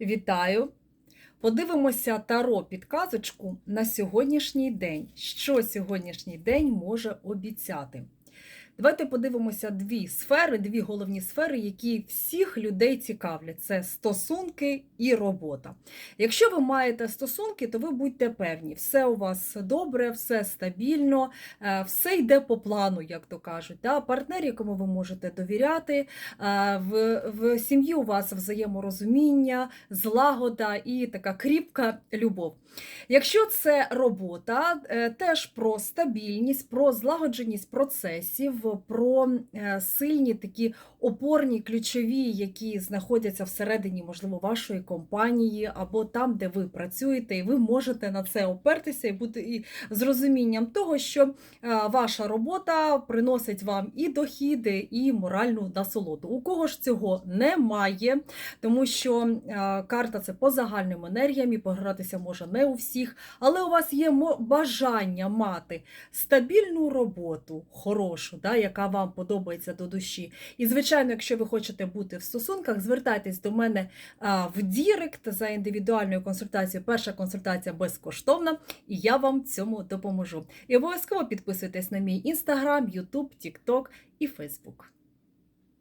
Вітаю! Подивимося таро підказочку на сьогоднішній день. Що сьогоднішній день може обіцяти? Давайте подивимося дві сфери, дві головні сфери, які всіх людей цікавлять: це стосунки і робота. Якщо ви маєте стосунки, то ви будьте певні, все у вас добре, все стабільно, е, все йде по плану, як то кажуть. Да? Партнер, якому ви можете довіряти, е, в, в сім'ї у вас взаєморозуміння, злагода і така кріпка любов. Якщо це робота, е, теж про стабільність, про злагодженість процесів, про е, сильні такі опорні ключові, які знаходяться всередині, можливо, вашої компанії або там, де ви працюєте, і ви можете на це опертися і бути і з розумінням того, що е, ваша робота приносить вам і дохіди, і моральну насолоду. У кого ж цього немає, тому що е, карта це по загальним енергіям, і погратися може не у всіх, але у вас є бажання мати стабільну роботу, хорошу, да, яка вам подобається до душі. І, звичайно, якщо ви хочете бути в стосунках, звертайтесь до мене в Дірект за індивідуальною консультацією. Перша консультація безкоштовна, і я вам цьому допоможу. І обов'язково підписуйтесь на мій інстаграм, Ютуб, Тікток і Фейсбук.